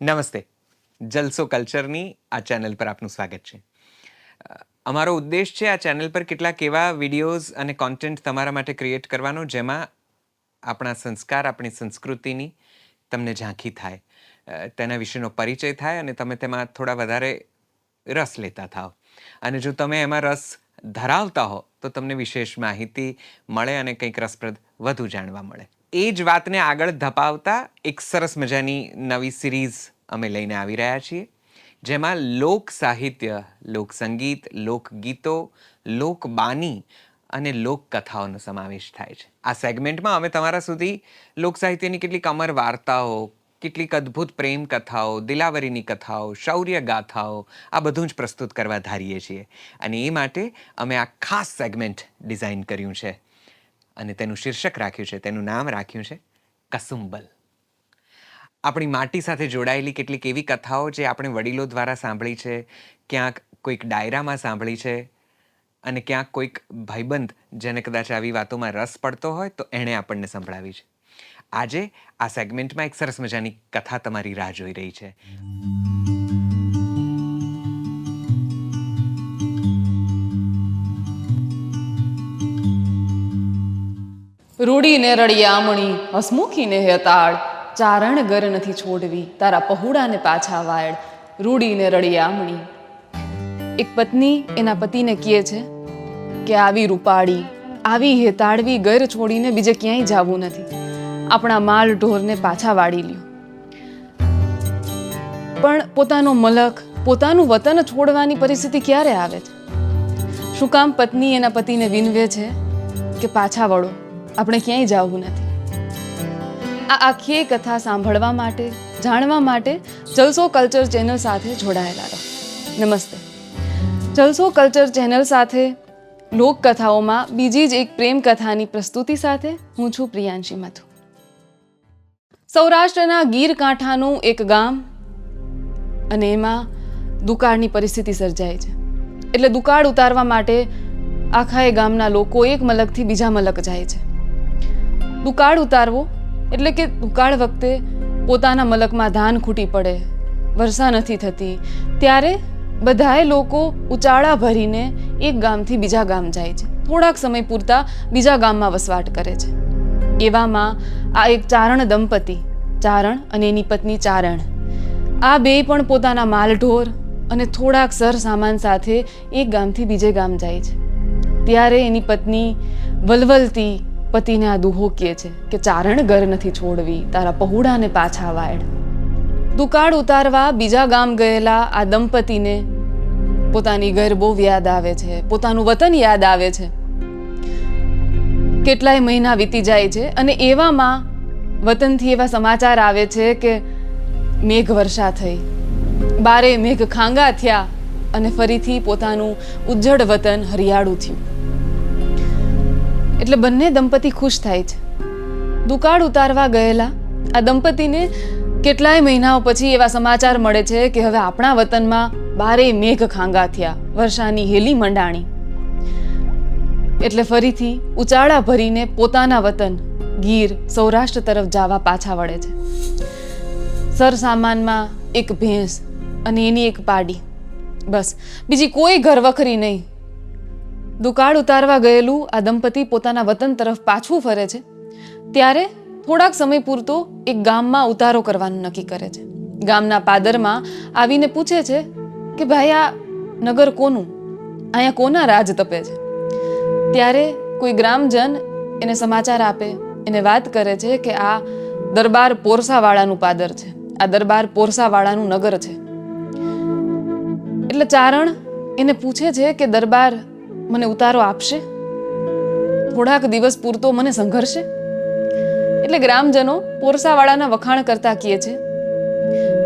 નમસ્તે. જલસો કલ્ચરની આ ચેનલ પર આપનું સ્વાગત છે. અમારો ઉદ્દેશ છે આ ચેનલ પર કેટલાક એવા વિડીયોઝ અને કોન્ટેન્ટ તમારા માટે ક્રિએટ કરવાનો જેમાં આપણા સંસ્કાર, આપણી સંસ્કૃતિની તમને ઝાંખી થાય. તેના વિશેનો પરિચય થાય અને તમે તેમાં થોડા વધારે રસ લેતા થાઓ. અને જો તમે એમાં રસ ધરાવતા હો, તો તમને વિશેષ માહિતી મળે અને કંઈક રસપ્રદ વધુ જાણવા મળે. એ જ વાતને આગળ ધપાવતા એક સરસ મજાની નવી સિરીઝ અમે લઈને આવી રહ્યા છીએ, જેમાં લોક સાહિત્ય, લોક સંગીત લોકગીતો લોકબાની અને લોકકથાઓનો સમાવેશ થાય છે. આ સેગમેન્ટમાં અમે તમારા સુધી લોક સાહિત્યની કેટલીક અમર વાર્તાઓ, કેટલીક અદ્ભુત પ્રેમ કથાઓ, દિલાવરીની કથાઓ, શૌર્ય ગાથાઓ, આ બધું જ પ્રસ્તુત કરવા ધારીએ છીએ. અને એ માટે અમે આ ખાસ સેગમેન્ટ ડિઝાઇન કર્યું છે. અને તેનું શીર્ષક રાખ્યું છે, તેનું નામ રાખ્યું છે, કસુંબલ. આપણી માટી સાથે જોડાયેલી કેટલીક એવી કથાઓ જે આપણે વડીલો દ્વારા સાંભળી છે, ક્યાંક કોઈક ડાયરામાં સાંભળી છે, અને ક્યાંક કોઈક ભાઈબંધ જેને કદાચ આવી વાતોમાં રસ પડતો હોય તો એણે આપણને સંભળાવી છે. આજે આ સેગમેન્ટમાં એક સરસ મજાની કથા તમારી રાહ જોઈ રહી છે. રૂડીને રળિયામણી હસમુખીને હેતાળ. ચારણ ગર નથી છોડવી, તારા પહોળાને પાછા વાળ. રૂડીને રળિયામણી એક પત્ની એના પતિને કહે છે કે આવી રૂપાળી, આવી હેતાળવી ગર છોડીને બીજે ક્યાંય જવું નથી. આપણા માલ ઢોરને પાછા વાળી લ્યો. પણ પોતાનો મલક, પોતાનું વતન છોડવાની પરિસ્થિતિ ક્યારે આવે છે? શું કામ પત્ની એના પતિને વિનવે છે કે પાછા વળો? આપણે ક્યાંય જવું નથી. આ આખી કથા સાંભળવા માટે, જાણવા માટે જલસો કલ્ચર ચેનલ સાથે જોડાયેલા રહો. નમસ્તે. જલસો કલ્ચર ચેનલ સાથે, લોકકથાઓમાં બીજી જ એક પ્રેમ કથાની પ્રસ્તુતિ સાથે હું છું પ્રિયાંશી મથુ. સૌરાષ્ટ્રના ગીર કાંઠાનું એક ગામ અને એમાં દુકાળની પરિસ્થિતિ સર્જાય છે. એટલે દુકાળ ઉતારવા માટે આખા એ ગામના લોકો એક મલકથી બીજા મલક જાય છે. દુકાળ ઉતારવો એટલે કે દુકાળ વખતે પોતાના મલકમાં ધાન ખૂટી પડે, વર્ષા નથી થતી. ત્યારે બધાએ લોકો ઉચાળા ભરીને એક ગામથી બીજા ગામ જાય છે. થોડાક સમય પૂરતા બીજા ગામમાં વસવાટ કરે છે. એવામાં આ એક ચારણ દંપતી, ચારણ અને એની પત્ની ચારણ. આ બે પણ પોતાના માલઢોર અને થોડાક સર સામાન સાથે એક ગામથી બીજે ગામ જાય છે. ત્યારે એની પત્ની વલવલતી પતિને આ દુહો કહે છે કે ચારણ ઘર નથી છોડવી, તારા પહોળાને પાછા વાળ. દુકાળ ઉતારવા બીજા ગામ ગયેલા આ દંપતીને પોતાની ઘર બહુ યાદ આવે છે, પોતાનું વતન યાદ આવે છે. કેટલાય મહિના વીતી જાય છે અને એવામાં વતનથી એવા સમાચાર આવે છે કે મેઘ વર્ષા થઈ. બારે મેઘ ખાંગા થયા અને ફરીથી પોતાનું ઉજ્જડ વતન હરિયાળું થયું. એટલે બંને દંપતી ખુશ થાય છે. દુકાળ ઉતારવા ગયેલા. આ દંપતીને કેટલાય મહિનાઓ પછી એવા સમાચાર મળે છે કે હવે આપણા વતનમાં બારે મેઘ ખાંગા થયા, વર્ષાની હેલી મંડાણી. એટલે ફરીથી ઉચાળા ભરીને પોતાના વતન, ગીર, સૌરાષ્ટ્ર તરફ જવા પાછા વળે છે. સરસામાનમાં એક ભેંસ અને એની એક પાડી. બસ, બીજી કોઈ ઘરવખરી નહીં. દુકાળ ઉતારવા ગયેલું આ દંપતી પોતાના વતન તરફ પાછું ફરે છે. ત્યારે થોડાક સમય પૂરતો એક ગામમાં ઉતારો કરવાનું નક્કી કરે છે. ગામના પાદરમાં આવીને પૂછે છે કે, ભાઈ, આ નગર કોનું? અહીંયા કોના રાજ તપે છે? ત્યારે કોઈ ગ્રામજન એને સમાચાર આપે, એને વાત કરે છે કે, આ દરબાર પોરસાવાળાનું પાદર છે. આ દરબાર પોરસાવાળાનું નગર છે. એટલે ચારણ એને પૂછે છે કે, દરબાર મને ઉતારો આપશે? થોડાક દિવસ પૂરતો મને સંઘર્ષે? એટલે ગ્રામજનો પોરસાવાળાના વખાણ કરતા કહે છે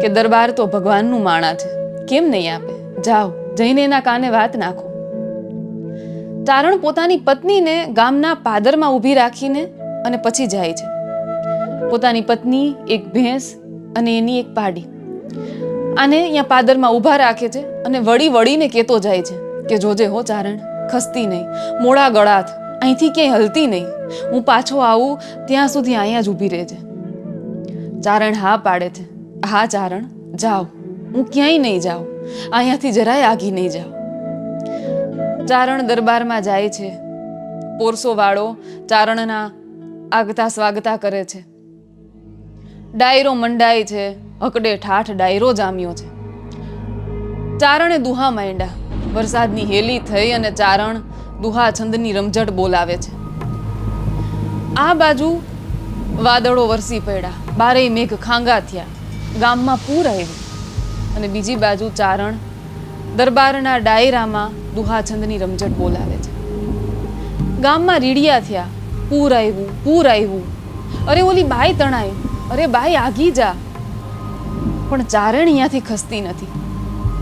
કે દરબાર તો ભગવાનનું માણા છે. કેમ નહીં આપે? જાઓ, જઈને એના કાને વાત નાખો. ચારણ પોતાની પત્નીને ગામના પાદરમાં ઊભી રાખીને અને પછી જાય છે. પોતાની પત્ની, એક ભેંસ અને એની એક પાડી. આને અહીંયા પાદરમાં ઊભા રાખે છે અને વળી વળીને કહેતો જાય છે કે, જોજે હો ચારણ ખસતી નહીં, મોડા ગળાથ અહીંથી ક્યાંય હલતી નહીં. હું પાછો આવું, ત્યાં સુધી અહીંયા જ ઊભી રહેજે. ચારણ હા પાડે છે. હા ચારણ, જાઓ. હું ક્યાંય નહીં જાઉં. અહીંયાથી જરાય આગી નહીં જાઉં. ચારણ દરબારમાં જાય છે. પોરસોવાળો ચારણના આગતા સ્વાગતા કરે છે. ડાયરો મંડાય છે. હકડે ઠાઠ ડાયરો જામ્યો છે. ચારણે દુહા માંડ્યા. વરસાદની હેલી થઈ અને ચારણ દુહા છંદની રમઝટ બોલાવે છે. આ બાજુ વાદળો વરસી પડ્યા. બારેય મેઘ ખાંગા થયા. ગામમાં પૂર આવ્યું. અને બીજી બાજુ ચારણ દરબારના ડાયરામાં દુહાછંદની રમઝટ બોલાવે છે. ગામમાં રીડિયા થયા. પૂર આવ્યું પૂર આવ્યું. અરે ઓલી બાઈ તણાઈ અરે બાઈ, આગી જા. પણ ચારણ અહીંયાથી ખસતી નથી.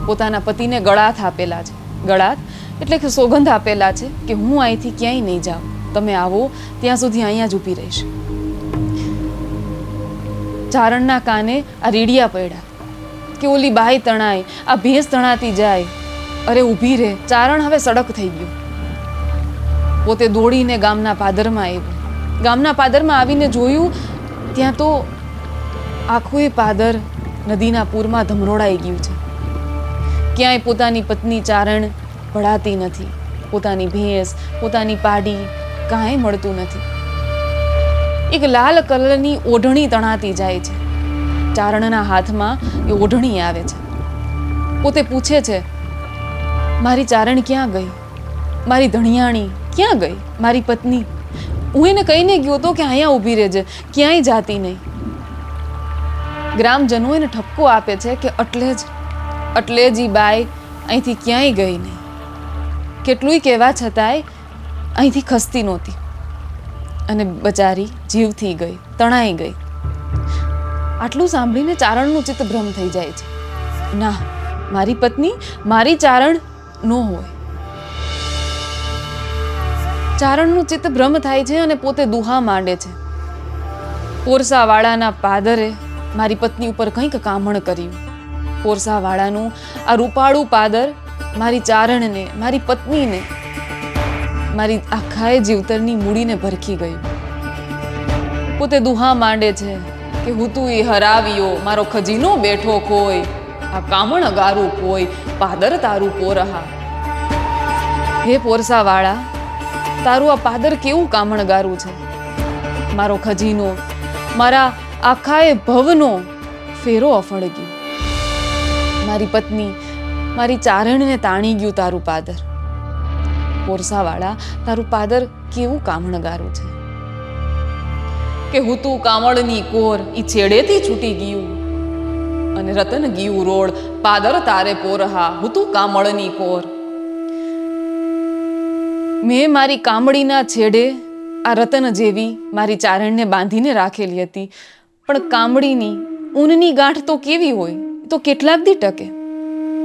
પોતાના પતિને ગળાથ આપેલા છે. ગળાથ એટલે કે સોગંધ આપેલા છે કે હું અહીંથી ક્યાંય નહીં જાઉં. તમે આવો, ત્યાં સુધી અહીંયા જ ઊભી રહીશ. ચારણના કાને આ રીડિયા પડ્યા. કે ઓલી બાઈ તણાય, આ ભેંસ તણાતી જાય. અરે ઊભી રહે, ચારણ હવે સડક થઈ ગયું. પોતે દોડીને ગામના પાદરમાં આવ્યું. ગામના પાદરમાં આવીને જોયું, ત્યાં તો આખું પાદર નદીના પૂરમાં ધમરોડાઈ ગયું છે. ક્યાંય પોતાની પત્ની ચારણ ભળાતી નથી. પોતાની ભેંસ, પોતાની પાડી કાંઈ મળતું નથી. એક લાલ કલરની ઓઢણી તણાતી જાય છે. ચારણના હાથમાં એ ઓઢણી આવે છે. પોતે પૂછે છે, મારી ચારણ ક્યાં ગઈ? મારી ધણિયાણી ક્યાં ગઈ? મારી પત્ની? હું એને કહીને ગયો તો કે અહીંયા ઊભી રહેજે, ક્યાંય જાતી નહીં. ગ્રામજનો એને ઠપકો આપે છે કે એટલે જ એટલે જ બાય અહીંથી ક્યાંય ગઈ નહીં. કેટલુંય કહેવા છતાંય અહીંથી ખસતી નહોતી. અને બચારી જીવથી ગઈ, તણાઈ ગઈ. આટલું સાંભળીને ચારણનું ચિત્ત ભ્રમ થઈ જાય છે. ના, મારી પત્ની મારી ચારણ ન હોય. ચારણનું ચિત્ત ભ્રમ થાય છે અને પોતે દુહા માંડે છે. પોરસાવાળાના પાદરે મારી પત્ની ઉપર કંઈક કામણ કર્યું. પોરસાવાળાનું આ રૂપાળું પાદર, મારી ચારણને, મારી પત્નીને, મારી આખાએ જીવતરની મૂડીને ભરખી ગયું. પોતે દુહા માંડે છે કે હું તું એ હરાવ્યો, મારો ખજીનો બેઠો કોઈ આ કામણ અગારું કોઈ પાદર તારું પોરહા હે પોરસાવાળા તારું આ પાદર કેવું કામણ ગારું છે? મારો ખજીનો, મારા આખાએ ભવનો ફેરો અફળ ગયો મારી પત્ની, મારી ચારણને તાણી ગયું તારું પાદર. પોરસાવાળા તારું પાદર કેવું કામણગારું છે? કે હું તું કામળની કોર ઈ છેડેથી છૂટી ગયું? અને રતન ગયું રોડ, પાદર તારે પોરહા, હું તું કામળની કોર. મેં મારી કામળીના છેડે આ રતન જેવી મારી ચારણને બાંધીને રાખેલી હતી, પણ કામળીની ઊનની ગાંઠ તો કેવી હોય? તો કેટલાક દી ટકે.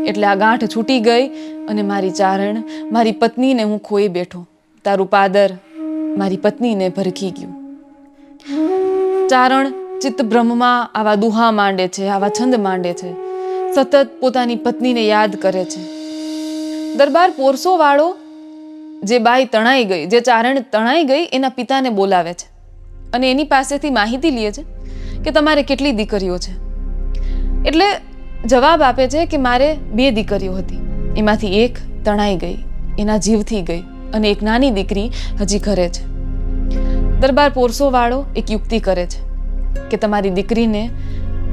એટલે આ ગાંઠ છૂટી ગઈ અને મારી ચારણ, મારી પત્નીને હું ખોઈ બેઠો. તારું પાદર મારી પત્નીને ભરખી ગયું. ચારણ ચિત્તભ્રમમાં આવા દુહા માંડે છે, આવા છંદ માંડે છે. સતત પોતાની પત્નીને યાદ કરે છે. દરબાર પોરસો વાળો જે બાઈ તણાઈ ગઈ, જે ચારણ તણાઈ ગઈ, એના પિતાને બોલાવે છે. અને એની પાસેથી માહિતી લે છે કે તમારે કેટલી દીકરીઓ છે. એટલે જવાબ આપે છે કે મારે બે દીકરીઓ હતી. એમાંથી એક તણાઈ ગઈ, એના જીવથી ગઈ અને એક નાની દીકરી હજી ઘરે છે. દરબાર પોરસોવાળો એક યુક્તિ કરે છે કે તમારી દીકરીને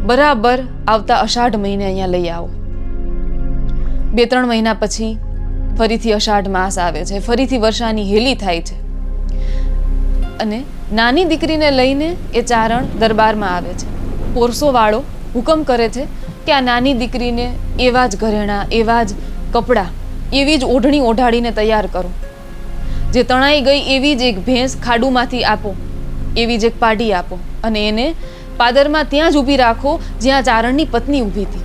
બરાબર આવતા અષાઢ મહિને અહીંયા લઈ આવો. બે ત્રણ મહિના પછી ફરીથી અષાઢ માસ આવે છે, ફરીથી વર્ષાની હેલી થાય છે. અને નાની દીકરીને લઈને એ ચારણ દરબારમાં આવે છે. પોરસોવાળો હુકમ કરે છે કે આ નાની દીકરીને એવા જ ઘરેણાં, એવા જ કપડાં, એવી જ ઓઢણી ઓઢાડીને તૈયાર કરો. જે તણાઈ ગઈ એવી જ એક ભેંસ ખાડુમાંથી આપો, એવી જ એક પાડી આપો અને એને પાદરમાં ત્યાં જ ઊભી રાખો જ્યાં ચારણની પત્ની ઊભી હતી.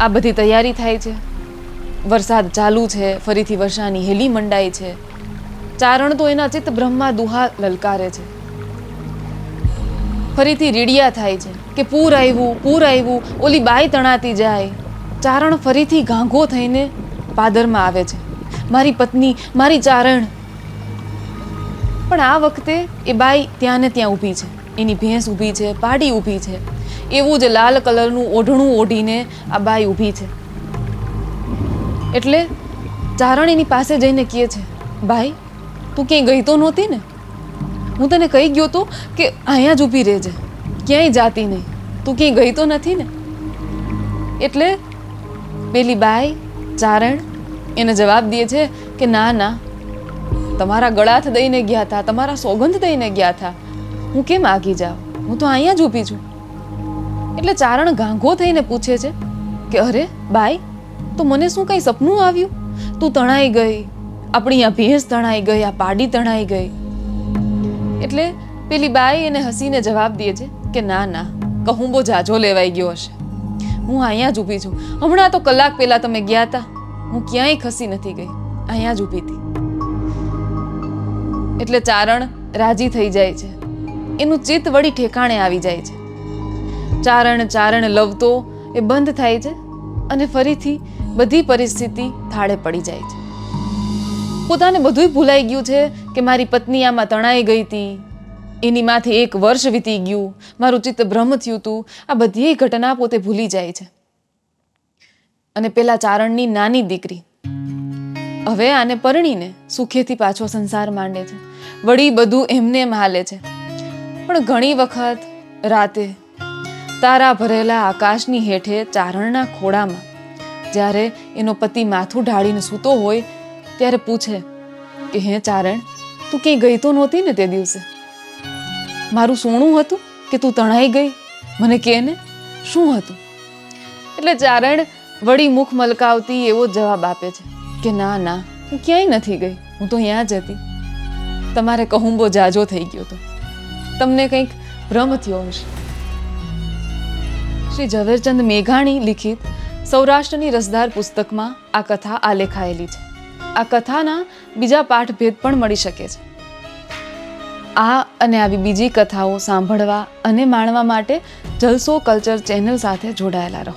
આ બધી તૈયારી થાય છે. વરસાદ ચાલુ છે, ફરીથી વર્ષાની હેલી મંડાઈ છે. ચારણ તો એના ચિત્ત બ્રહ્મા દુહા લલકારે છે. ફરીથી રીડિયા થાય છે. કે પૂર આવ્યું પૂર આવ્યું, ઓલી બાઈ તણાતી જાય. ચારણ ફરીથી ઘાંઘો થઈને પાદરમાં આવે છે. મારી પત્ની, મારી ચારણ. પણ આ વખતે એ બાઈ ત્યાં ને ત્યાં ઊભી છે. એની ભેંસ ઊભી છે, પાડી ઊભી છે. એવું જ લાલ કલરનું ઓઢણું ઓઢીને આ બાઈ ઊભી છે. એટલે ચારણ એની પાસે જઈને કહે છે ભાઈ તું ક્યાંય ગઈ તો નહોતી ને? હું તને કહી ગયો તો કે અહીંયા જ ઊભી રહેજે. ક્યાંય જાતી નહીં. તું ક્યાંય ગઈ તો નથી ને? એટલે પેલી બાઈ ચારણ એને જવાબ દે છે કે ના ના, તમારા ગળાથ દઈને ગયા હતા તમારા સોગંધ દઈને ગયા હતા હું કેમ આગી જાઉં? હું તો અહીંયા જ ઊભી છું. એટલે ચારણ ગાંઘો થઈને પૂછે છે કે અરે બાઈ, તો મને શું કંઈ સપનું આવ્યું? તું તણાઈ ગઈ, આપણી આ ભેંસ તણાઈ ગઈ, આ પાડી તણાઈ ગઈ. એટલે પેલી બાઈ એને હસીને જવાબ દે છે કે, ના ના, કહું બહુ જાજો લેવાઈ ગયો હશે. હું અહીંયા જ ઊભી છું. હમણાં તો કલાક પહેલા તમે ગયા હતા હું ક્યાંય ખસી નથી ગઈ. અહીંયા જ ઊભી હતી એટલે ચારણ રાજી થઈ જાય છે. એનું ચિત્ત વળી ઠેકાણે આવી જાય છે. ચારણ ચારણ લવતો એ બંધ થાય છે અને ફરીથી બધી પરિસ્થિતિ થાળે પડી જાય છે. પોતાને બધુંય ભૂલાઈ ગયું છે કે મારી પત્ની આમાં તણાઈ ગઈ હતી એની માથે એક વર્ષ વીતી ગયું. મારું ચિત્ત ભ્રમ થયું હતું આ બધી ઘટના પોતે ભૂલી જાય છે. અને પેલા ચારણની નાની દીકરી. હવે આને પરણીને સુખેથી પાછો સંસાર માંડે છે. વળી બધું એમને એમ હાલે છે. પણ ઘણી વખત રાતે તારા ભરેલા આકાશની હેઠે ચારણના ખોળામાં જ્યારે એનો પતિ માથું ઢાળીને સૂતો હોય, ત્યારે પૂછે કે, હે ચારણ, તું ક્યાંય ગઈ તો નહોતી ને તે દિવસે? મારું સોનું હતું કે તું તણાઈ ગઈ? મને કે ને, શું હતું? એટલે ચારણ વળી મુખ મલકાવતી એવો જવાબ આપે છે કે ના ના, હું ક્યાંય નથી ગઈ. હું તો અહીંયા જ હતી. તમારે કહુંબો જાજો થઈ ગયો તો. તમને કંઈક ભ્રમ થયો હશે. શ્રી ઝવેરચંદ મેઘાણી લિખિત સૌરાષ્ટ્રની રસદાર પુસ્તકમાં આ કથા આલેખાયેલી છે. આ કથાના બીજા પાઠભેદ પણ મળી શકે છે. આ અને આવી બીજી કથાઓ સાંભળવા અને માણવા માટે જલસો કલ્ચર ચેનલ સાથે જોડાયેલા રહો.